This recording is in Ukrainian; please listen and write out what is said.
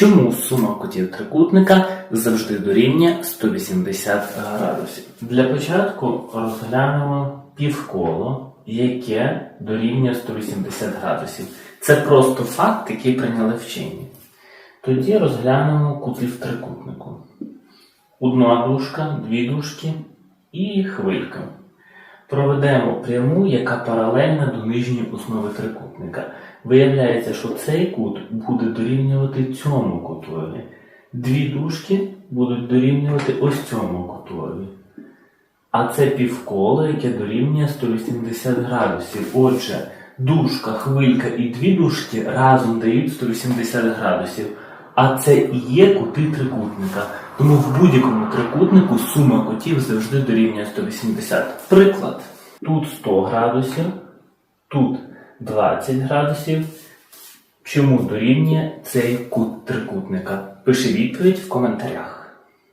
Чому сума кутів трикутника завжди дорівнює 180 градусів? Для початку розглянемо півколо, яке дорівнює 180 градусів. Це просто факт, який прийняли вчені. Тоді розглянемо кути в трикутнику. Одна дужка, дві дужки і хвилька. Проведемо пряму, яка паралельна до нижньої основи трикутника. Виявляється, що цей кут буде дорівнювати цьому кутові. Дві дужки будуть дорівнювати ось цьому кутові. А це півколо, яке дорівнює 180 градусів. Отже, дужка, хвилька і дві дужки разом дають 180 градусів. А це і є кути трикутника. Тому в будь-якому трикутнику сума кутів завжди дорівнює 180. Приклад. Тут 100 градусів, тут 20 градусів. Чому дорівнює цей кут трикутника? Пиши відповідь в коментарях.